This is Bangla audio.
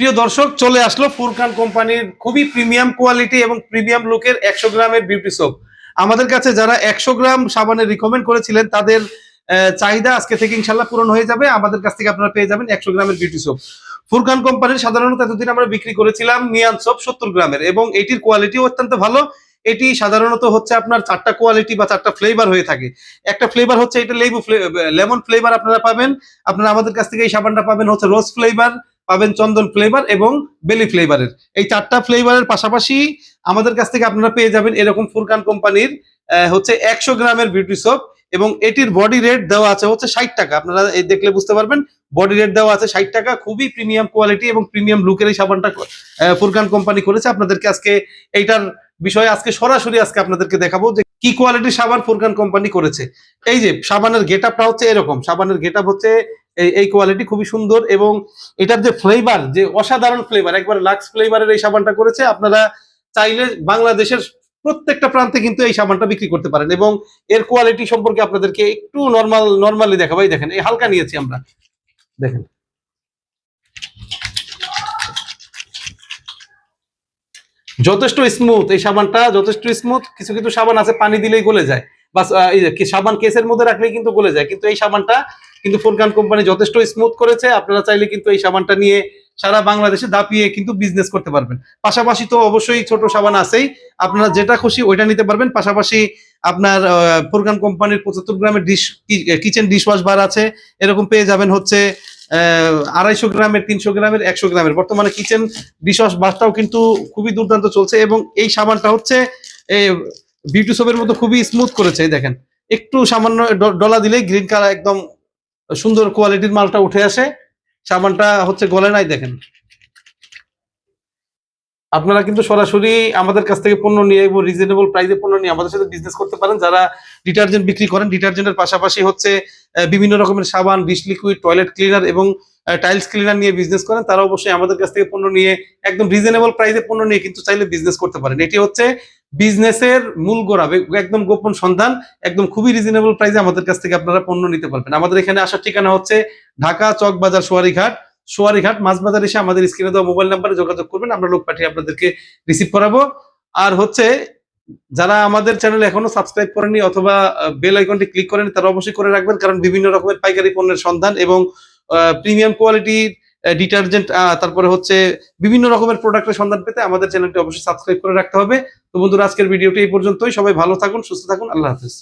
প্রিয় দর্শক, চলে আসলো ফুরকান কোম্পানির খুবই প্রিমিয়াম কোয়ালিটি এবং প্রিমিয়াম লুকের একশো গ্রামের বিউটি সোপ আমাদের কাছে যারা একশো গ্রাম সাবানের রিকমেন্ড করেছিলেন, তাদের চাহিদা আজকে থেকে ইনশাল্লাহ পূরণ হয়ে যাবে। আমাদের কাছ থেকে আপনারা পেয়ে যাবেন একশো গ্রামের বিউটি সোপ ফুরকান কোম্পানির সাধারণত এতদিন আমরা বিক্রি করেছিলাম নিয়ান সোপ সত্তর গ্রামের এবং এটির কোয়ালিটিও অত্যন্ত ভালো। এটি সাধারণত হচ্ছে আপনার চারটা কোয়ালিটি বা চারটা ফ্লেভার হয়ে থাকে। একটা ফ্লেভার হচ্ছে এটা লেবু লেমন ফ্লেভার আপনারা পাবেন। আপনারা আমাদের কাছ থেকে এই সাবানটা পাবেন হচ্ছে রোজ ফ্লেভার পাবেন চন্দন ফ্লেভার এবং বেলি ফ্লেভারের এই চারটা ফ্লেভারের পাশাপাশি আমাদের কাছ থেকে আপনারা পেয়ে যাবেন এরকম ফুরকান কোম্পানির হচ্ছে একশো গ্রামের বিউটি সোপ এবং এটির বডি রেট দেওয়া আছে হচ্ছে ষাট টাকা। আপনারা দেখলে বুঝতে পারবেন বডি রেট দেওয়া আছে ষাট টাকা, খুবই প্রিমিয়াম কোয়ালিটি এবং প্রিমিয়াম লুকের এই সাবানটা ফুরকান কোম্পানি করেছে। আপনাদেরকে আজকে এইটার বিষয়ে আজকে সরাসরি আজকে আপনাদেরকে দেখাবো যে কি কোয়ালিটির সাবান ফুরকান কোম্পানি করেছে। এই যে সাবানের গেট আপটা হচ্ছে এরকম। সাবানের গেট আপ হচ্ছে এই কোয়ালিটি খুবই সুন্দর এবং এটার যে ফ্লেভার যে অসাধারণ ফ্লেভার একবার লাক্স ফ্লেভারের এই সাবানটা করেছে, আপনারা চাইলে বাংলাদেশের প্রত্যেকটা প্রান্তে কিন্তু এই সাবানটা বিক্রি করতে পারেন এবং এর কোয়ালিটি সম্পর্কে আপনাদেরকে একটু নর্মাল নর্মালি দেখাবো। এই দেখেন, এই হালকা নিয়েছি আমরা। দেখেন। যথেষ্ট স্মুথ এই সাবানটা, যথেষ্ট স্মুথ কিছু কিছু সাবান আছে, পানি দিলেই গলে যায়। বা সাবান কেসের মধ্যে রাখলেই কিন্তু গলে যায়। কিন্তু এই সাবানটা কিন্তু ফুরকান কোম্পানি যথেষ্ট স্মুথ করেছে। আপনারা চাইলে কিন্তু এই সাবানটা নিয়ে সারা বাংলাদেশে দাপিয়ে কিন্তু বিজনেস করতে পারবেন। পাশাপাশি তো অবশ্যই ছোট সাবান আছেই। আপনারা যেটা খুশি ওইটা নিতে পারবেন। পাশাপাশি আপনার ফুরকান কোম্পানির পঁচাত্তর গ্রামের dish kitchen dish wash bar আছে। এরকম পেয়ে যাবেন হচ্ছে আড়াইশো গ্রামের, তিনশো গ্রামের, একশো গ্রামের। বর্তমানে কিচেন ডিশ ওয়াশ বারটাও কিন্তু খুবই দুর্দান্ত চলছে এবং এই সাবানটা হচ্ছে বিউটি সোপের মতো খুবই স্মুথ করেছে দেখেন। একটু সামান্য ডলা দিলেই গ্রিন কালার একদম সুন্দর কোয়ালিটির মালটা উঠে আসে। সাবানটা হচ্ছে গলে নাই, দেখেন। আপনারা কিন্তু সরাসরি আমাদের কাছ থেকে পণ্য নিয়ে এবং রিজনেবল প্রাইসে পণ্য নিয়ে আমাদের সাথে বিজনেস করতে পারেন। যারা ডিটারজেন্ট বিক্রি করেন ডিটারজেন্টের পাশাপাশি হচ্ছে বিভিন্ন রকমের সাবান ডিশ লিকুইড টয়লেট ক্লিনার এবং টাইলস ক্লিনার নিয়ে বিজনেস করেন, তারা অবশ্যই আমাদের কাছ থেকে পণ্য নিয়ে একদম রিজনেবল প্রাইসে পণ্য নিয়ে কিন্তু চাইলে বিজনেস করতে পারেন। এটি হচ্ছে বিজনেসের মূল গোড়া, একদম গোপন সন্ধান, একদম খুবই রিজনেবল প্রাইসে আমাদের কাছ থেকে আপনারা পণ্য নিতে পারবেন। আমাদের এখানে আসার ঠিকানা হচ্ছে ঢাকা চক বাজার সোয়ারিঘাট। সোয়ারিঘাট মাছ বাজার এসে আমাদের স্ক্রিনে দেওয়া মোবাইল নাম্বারে যোগাযোগ করবেন, আমরা লোক পাঠিয়ে আপনাদেরকে রিসিভ করাবো। আর হচ্ছে, যারা আমাদের চ্যানেল এখনও সাবস্ক্রাইব করেনি অথবা বেল আইকনটি ক্লিক করেনি তারা অবশ্যই করে রাখবেন, কারণ বিভিন্ন রকমের পাইকারি পণ্যের সন্ধান এবং প্রিমিয়াম কোয়ালিটির ডিটারজেন্ট তারপরে হচ্ছে বিভিন্ন রকমের প্রোডাক্টের সন্ধান পেতে আমাদের চ্যানেলটি অবশ্যই সাবস্ক্রাইব করে রাখতে হবে। তো বন্ধুরা, আজকের ভিডিওটি এই পর্যন্তই। সবাই ভালো থাকুন, সুস্থ থাকুন। আল্লাহ হাফেজ।